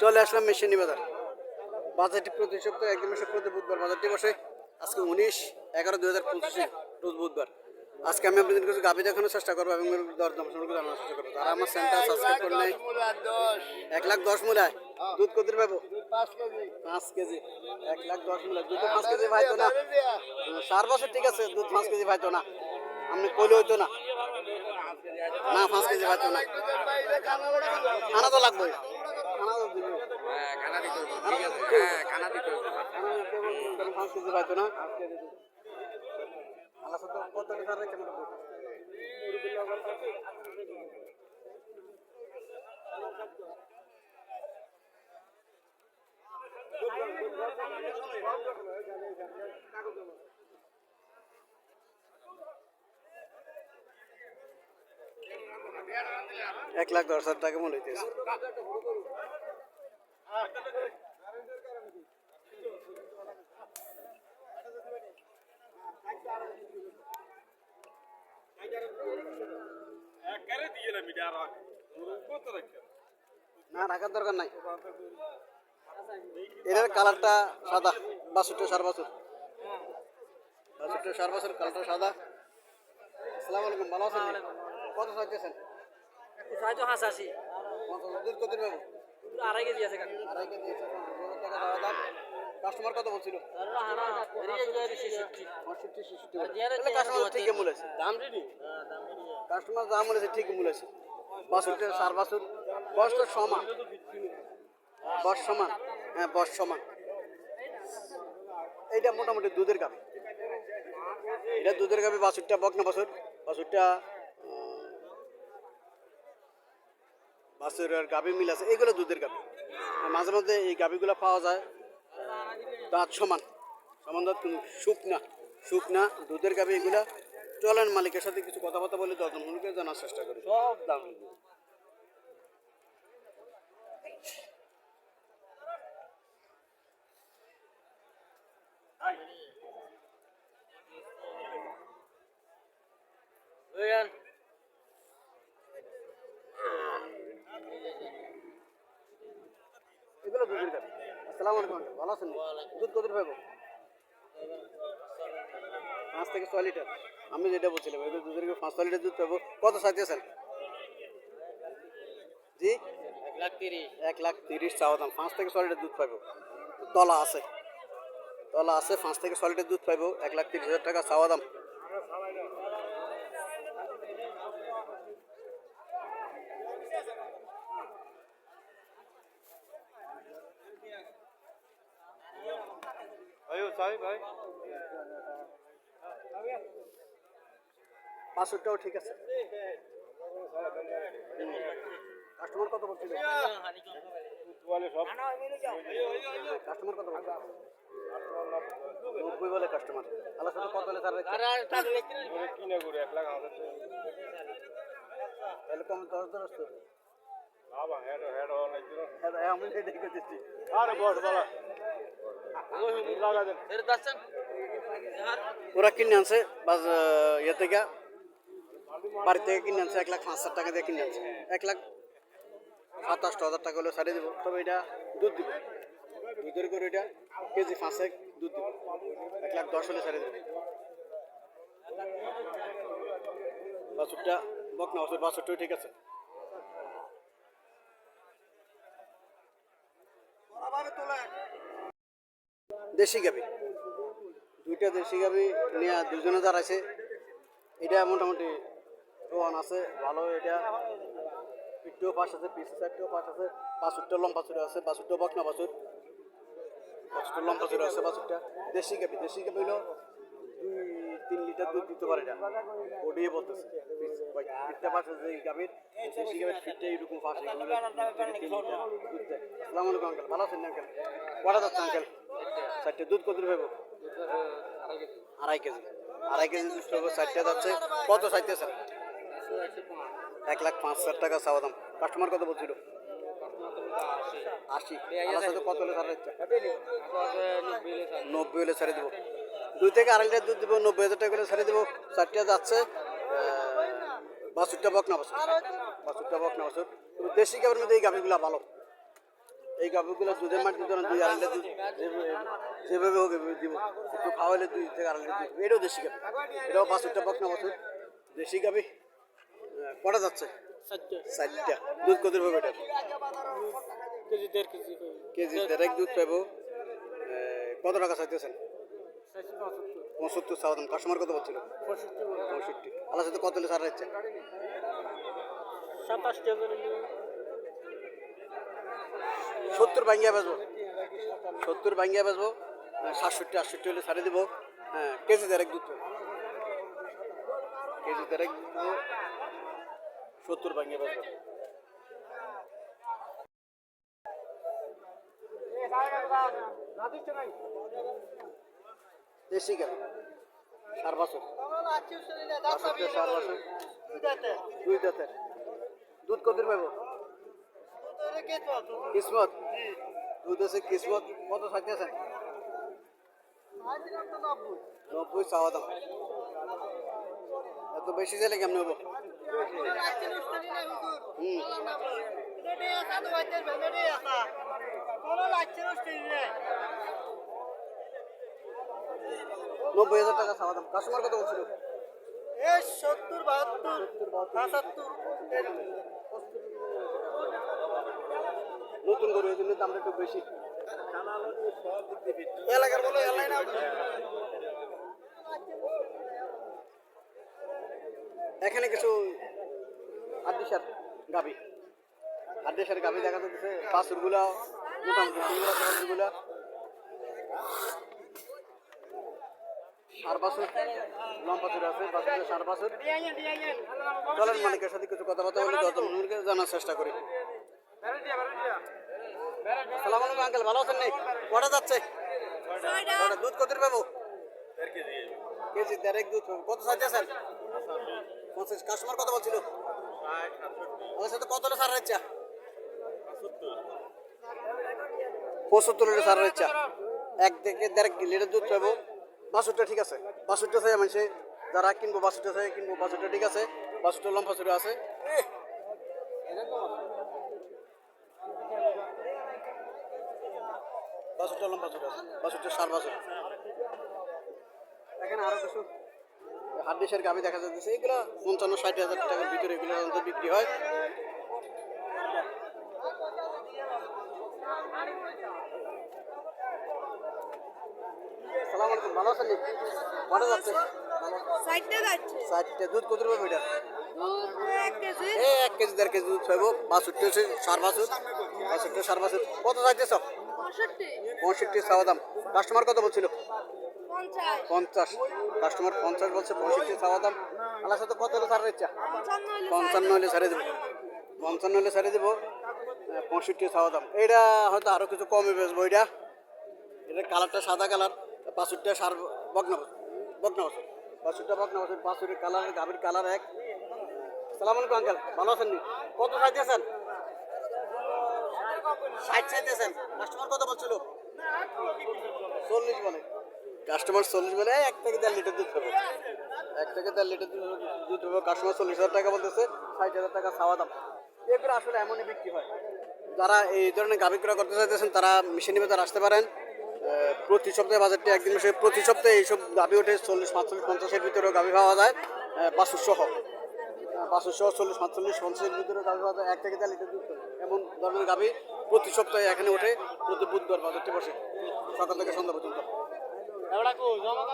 চলে আসলাম মেশিনি বাজার। বাজারটি প্রতি সপ্তাহে একদিন মাসে প্রতি বুধবার। বাজারটি বসে আজকে উনিশ এগারো দুই হাজার পঁচিশে, রোজ বুধবার। আজকে আমি আপনাদের কাছে গাভি দেখানোর চেষ্টা করব এবং দরদাম সম্পর্কে জানানোর চেষ্টা করব। যারা আমার চ্যানেলটা সাবস্ক্রাইব করে এক লাখ দশ মূলায় দুধ কত পাবো পাঁচ কেজি। এক লাখ দশ মূলায় দুধ পাঁচ কেজি ভাইতো না। চার বছর ঠিক আছে, দুধ পাঁচ কেজি ভাইতো না। আপনি কইলে হইতো না। না, পাঁচ কেজি ভাইতো না। খানা তো লাগবে খানা তো দিবে খানা কেবল পাঁচ না আল্লাহ কত টাকা এক লাখ দশ হাজার টাকা মনে হইতেছে। না রাখার দরকার নাই। এটার কালারটা সাদা বাসুরটা সার বাসুর বাসুরটা সার বাসুর কালারটা সাদা। আসসালামু আলাইকুম ভালো আছেন? কত চাইতেছেন? দুধ কত আড়াই কেজি আছে আড়াই কেজি দাম? কাস্টমার কত বলছিল? পঁয়ষট্টি ছেষট্টি তাহলে কাস্টমার ঠিকই মূল আছে দাম রেডি? কাস্টমার যা মূল ঠিকই মূল বাসুরটা সার বাসুর বয়সটা সমান। বয়স সমান। হ্যাঁ বয়স সমান। এইটা মোটামুটি দুধের গাভি। এটা দুধের গাভি বাছুরটা বকনা বাছুর? বাছুরটা বাছুর আর গাভি মিল আছে এগুলো দুধের গাভি। মাঝে মধ্যে এই গাভিগুলো পাওয়া যায় দাঁত সমান। সমান দাঁত কিন্তু শুকনা শুকনা দুধের গাভি এগুলা। চলেন মালিকের সাথে কিছু কথাবার্তা বলে, দরদাম মনে জানার চেষ্টা করি। সব দাম এগুলো দুধের গাভি আসসালামু আলাইকুম ভালো আছেন দুধ কত পাবো? পাঁচ থেকে ছয় লিটার। আমি যেটা বলছিলাম এগুলো দুধের পাঁচ ছয় লিটার দুধ পাবো। কত চাইতেছেন জি? এক লাখ তিরিশ। চাওয়া দাম। পাঁচ থেকে ছয় লিটার দুধ পাইবো তলা আছে। তলা আছে পাঁচ থেকে ছয় লিটার দুধ পাইবো এক লাখ তিরিশ হাজার টাকা চাওয়া দাম। পাঁচশোটাও ঠিক আছে। কাস্টমার কত বলছিল? কাস্টমার কত বলছিল? নব্বই বলে কাস্টমার। আল্লাহ সাথে কত হলে তার তাহলে কম দশ দশ তো হ্যাঁ হ্যাঁ, আমি এটাই করতেছি ওরা কিনে আনছে, বাজ ইয়ে থেকে, বাড়ি থেকে কিনে আনছে, এক লাখ পাঁচ হাজার টাকা দিয়ে কিনে আনছে। এক লাখ সাতাশ হাজার টাকা হলে ছাড়িয়ে দেবো। তবে এটা দুধ দিব। দুধের করে এটা কেজি পাঁচেক দুধ দিব। এক লাখ দশ হলে ছাড়িয়ে দেবো। বাছুরটা বকনা বাছুর বাছুরটাও ঠিক আছে। দেশি গাবি দুইটা দেশি গাবি নিয়ে দুজনে দাঁড়াইছে। এটা মোটামুটি রোয়ান আছে, ভালো এটা। পিঠেও পাশ আছে পিস সাইডটাও পাশ আছে। বাছুরটা লম্বা চুরে আছে, বাছুরটা বকনা বাছুর। বাছুরটা লম্বা চুরে আছে, বাছুরটা দেশি গাবি দেশি গাবি হলো দুই, তিন লিটার দুধ দিতে পারে না ওডিয়ে বলতেছে। পিঠটা পাশে যে গাবির দেশি গাবির পিঠটা এরকম পাশে দেয়। আসসালামু আলাইকুম আঙ্কেল ভালো আছেন আঙ্কেল কটা যাচ্ছে আঙ্কেল চারটে দুধ কত ভেবো আড়াই কেজি। আড়াই কেজি দুধ পাবো চারটে যাচ্ছে। কত চাইতেছে? এক লাখ পাঁচ হাজার টাকা চাওয়া দাম। কাস্টমার কত বলছিল? আশি। আমার কত হলে নব্বই হলে ছেড়ে দেবো। দুই থেকে আড়াই লিটার দুধ দেবো, নব্বই হাজার টাকা হলে ছেড়ে দেবো। চারটে যাচ্ছে বাছুরটা বকনা বাছুর। বাছুরটা বকনা বাছুর। তবে দেশি গাবের মধ্যে এই গাভিগুলো ভালো। এই গাভিগুলো দুধের মাঠ দিতে দুই আড়াই দুধ, যেভাবে- হোক দিব। একটু খাওয়াইলে দুই থেকে আড়াই দুধ। এটাও দেশি গাভি এটাও বাছুরটা বকনা বাছুর দেশি গাভি কটা যাচ্ছে? চারটা। দুধ কত পাবে এটা? কেজি দেড় কেজি কেজি ডাইরেক্ট দুধ পাবো কত টাকা চাইতেছেন? পঁচাত্তর দাম। কাস্টমার কত বলছিল পঁয়ষট্টি। আল্লাহ সাথে কত সার হচ্ছে? সাতাশ সত্তর ভাঙ্গিয়া বেচবো। সত্তর ভাঙ্গিয়া বেচবো সাতষট্টি আটষট্টি হলে ছাড়ে দেবো। হ্যাঁ কেজি ডাইরেক্ট দুধ। কেজি ডাইরেক্ট সত্তর ভাঙ্গিয়া বেচবো। দেশি বছর। দুই দাঁতের। দুধ কত পাবো কিসমত দুধ আছে? কিসমত কত থাকতেছেন নব্বই। চাওয়া দাম এত বেশি চাইলে কেমন হব? নব্বই হাজার টাকা চাওয়া দাম কাস্টমার কত বলছিল? সত্তর বাহাত্তর পঁচাত্তর নতুন গরু এই জন্য দামটা একটু বেশি। এলাকার বলো এলাই না এখানে কিছু আদিসার গাবি। আদিসার গাবি দেখা যাচ্ছে, বাছুরগুলা, মোটামুটি সার বাছুর, লম্বা আছে মালিকের সাথে কিছু কথাবার্তা বলে জানার চেষ্টা করি। সালাম আলাইকুম আঙ্কেল ভালো আছেন নি কটা যাচ্ছে? কটা? দুধ কত পাবো? কেজি। দেড়েক দুধ কত চাইতেছেন পঞ্চাশ কাস্টমার কত বলছিল? সাথে কত সার হচ্ছে পঁচাত্তর। লিটার সার হচ্ছে এক থেকে দেড় লিটার দুধ পাবো। বাসুরটা ঠিক আছে। বাসুরটা চাই মানুষে যারা কিনবো বাসুরটা চাই কিনবো বাসুরটা ঠিক আছে। বাসুরটা লম্বা চুরে আছে। বাসুরটা লম্বা চুরে আছে বাসুরটা সার বাসুর এখানে আরও কিছু? দেশের গাভি দেখা যাচ্ছে এগুলো পঞ্চান্ন ষাট হাজার টাকার ভিতরে এগুলো সাধারণত বিক্রি হয়। সালাম আলাইকুম ভালো আছেন কটা যাচ্ছে? সাইডটা দুধ কত রুপে মিটার? এক কেজি। দেড় কেজি দুধ খাইবো বাষট্টি হচ্ছে সার বাছুর। বাষট্টি সার বাছুর। কত চাইতেছ পঁয়ষট্টি পঁয়ষট্টি। চাওয়া দাম। কাস্টমার কত বলছিল? পঞ্চাশ। কাস্টমার পঞ্চাশ বলছে পঁয়ষট্টি চাওয়া দাম। আল্লাহ সাথে কত হলে ছাড় ইচ্ছা। পঞ্চান্ন হলে হলে দেবো। পঞ্চান্ন হলে ছাড়ে দেবো। পঁয়ষট্টি চাওয়া দাম। এইটা হয়তো আরও কিছু কমে বেচবো এটা এটা কালারটা সাদা কালার। পাঁচুরটা সার বগ্ন বগ্ন বছর পাঁচুরটা বগ্ন বছর পাঁচুরের কালার গাভীর কালার এক। সালাম আলাইকুম আঙ্কেল। ভালো আছেন নি? কত চাইতেছেন ষাট চাইতেছেন। কাস্টমার কত বলছিল? চল্লিশ বলে। কাস্টমার চল্লিশ বলে, এক থেকে দেড় লিটার দুধ পাবো এক থেকে দেড় লিটার দুধ পাবো কাস্টমার চল্লিশ হাজার টাকা বলতেছে, ষাট হাজার টাকা খাওয়া দাম। এগুলো আসলে এমনই বিক্রি হয়। যারা এই ধরনের গাভী ক্রয় করতে চাইতেছেন, তারা মিশে নিবে তারা আসতে পারেন। প্রতি সপ্তাহে বাজারটি একদিন মিশে প্রতি সপ্তাহে এইসব গাভী ওঠে, চল্লিশ, পাঁচচল্লিশ, পঞ্চাশের ভিতরেও গাভী পাওয়া যায়। বাসুর সহ বাসুর সহ চল্লিশ, পাঁচচল্লিশ, পঞ্চাশের ভিতরে গাভী পাওয়া যায়, এক থেকে দেড় লিটার দুধ। এমন ধরনের গাভী প্রতি সপ্তাহে এখানে ওঠে প্রতি বুধবার বাজারটি বসে। সকাল থেকে সন্ধ্যা পর্যন্ত। জমা